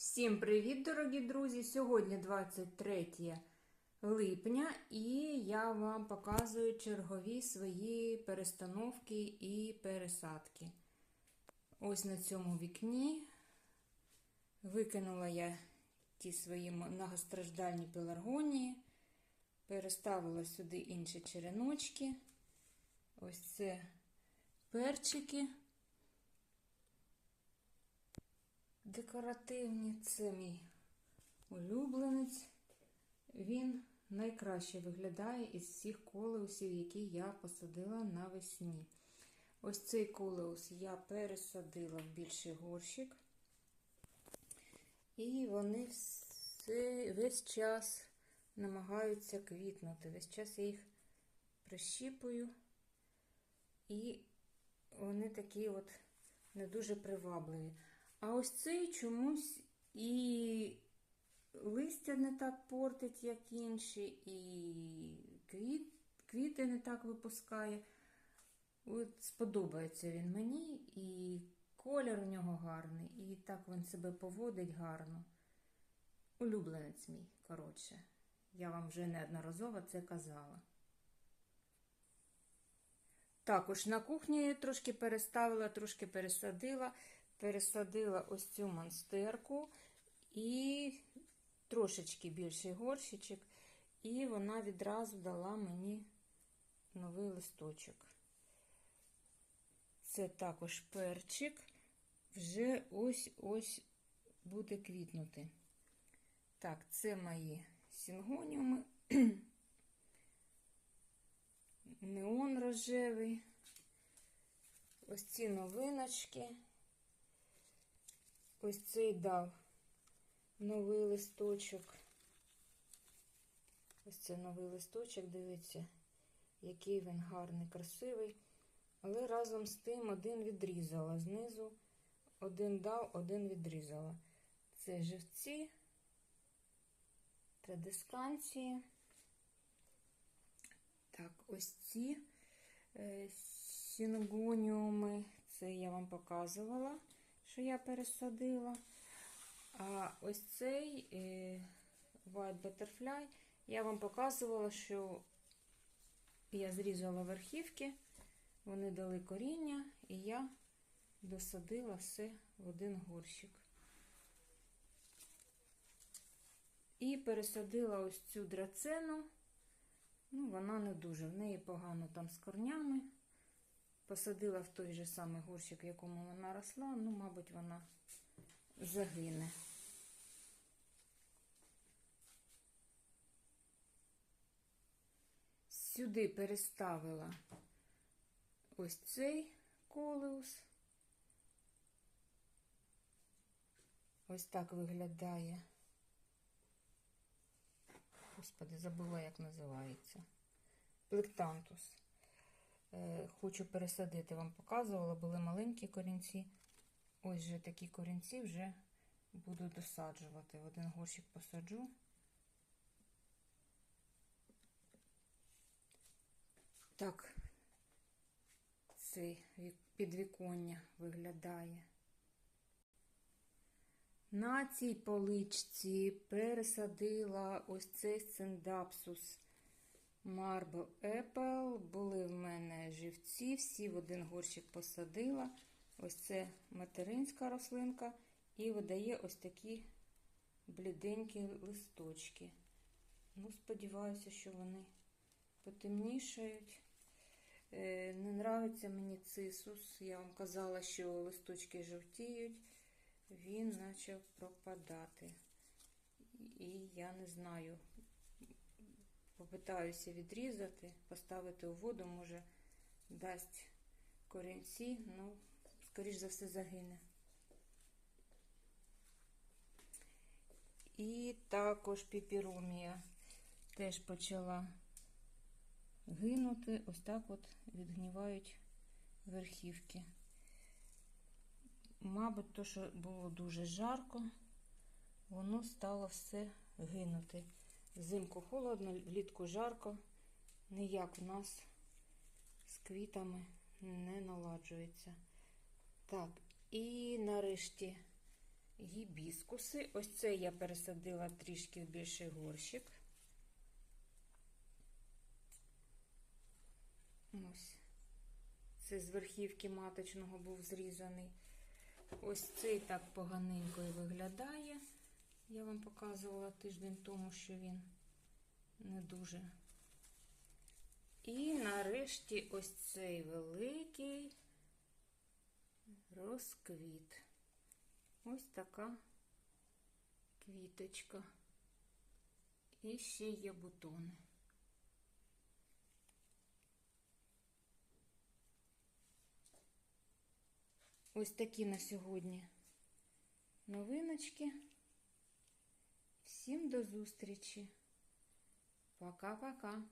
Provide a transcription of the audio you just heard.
Всім привіт, дорогі друзі! Сьогодні 23 липня, і я вам показую чергові свої перестановки і пересадки. Ось на цьому вікні викинула я ті свої многостраждальні пеларгонії, переставила сюди інші череночки. Ось це перчики. Декоративні, це мій улюбленець. Він найкраще виглядає із всіх колеусів, які я посадила навесні. Ось цей колеус я пересадила в більший горщик. І вони все, весь час намагаються квітнути. Весь час я їх прищіпую. І вони такі от не дуже привабливі. А ось цей чомусь і листя не так портить, як інші, і квіт, квіти не так випускає. От Сподобається він мені, і колір у нього гарний, і так він себе поводить гарно. Улюбленець мій, коротше. Я вам вже неодноразово це казала. Також на кухні трошки переставила, трошки пересадила пересадила ось цю монстерку і трошечки більший горщичок, і вона відразу дала мені новий листочок. Це також перчик, вже ось-ось буде квітнути. Так, це мої сінгоніуми, неон рожевий, ось ці новиночки. Ось цей дав новий листочок. Ось це новий листочок, дивіться, який він гарний, красивий. Але разом з тим один відрізала. Знизу один дав, один відрізала. Це живці, традисканції. Так, ось ці е, сінгоніуми, це я вам показувала що я пересадила. А ось цей е, White Butterfly я вам показувала, що я зрізала верхівки, вони дали коріння, і я досадила все в один горщик. І пересадила ось цю драцену. Ну, вона не дуже, в неї погано там з корнями. Посадила в той же самий горщик, в якому вона росла, ну, мабуть, вона загине. Сюди переставила ось цей колеус. Ось так виглядає. Господи, забула, як називається. Плектантус. Е, хочу пересадити, вам показувала, були маленькі корінці. Ось же такі корінці вже буду досаджувати. В один горщик посаджу. Так, цей підвіконня виглядає. На цій поличці пересадила ось цей синдапсус. Marble Apple. Були в мене живці, всі в один горщик посадила. Ось це материнська рослинка, і видає ось такі бліденькі листочки. Ну, Сподіваюся, що вони потемнішають. Е, не нравиться мені цисус. Я вам казала, що листочки жовтіють, він почав пропадати. І я не знаю, попитаюся відрізати, поставити у воду, може, дасть корінці, ну, скоріш за все, загине. І також піпірумія теж почала гинути, ось так от відгнівають верхівки. Мабуть, то, що було дуже жарко, воно стало все гинути. Взимку холодно, влітку жарко, ніяк у нас з квітами не наладжується. Так, і нарешті гібіскуси. Ось це я пересадила трішки в більший горщик. Ось. Це з верхівки маточного був зрізаний. Ось цей так поганенько і виглядає. Я вам показувала тиждень тому, що він не дуже. І нарешті ось цей великий розквіт. Ось така квіточка. І ще є бутони. Ось такі на сьогодні новиночки. Всім до зустрічі. Пока-пока.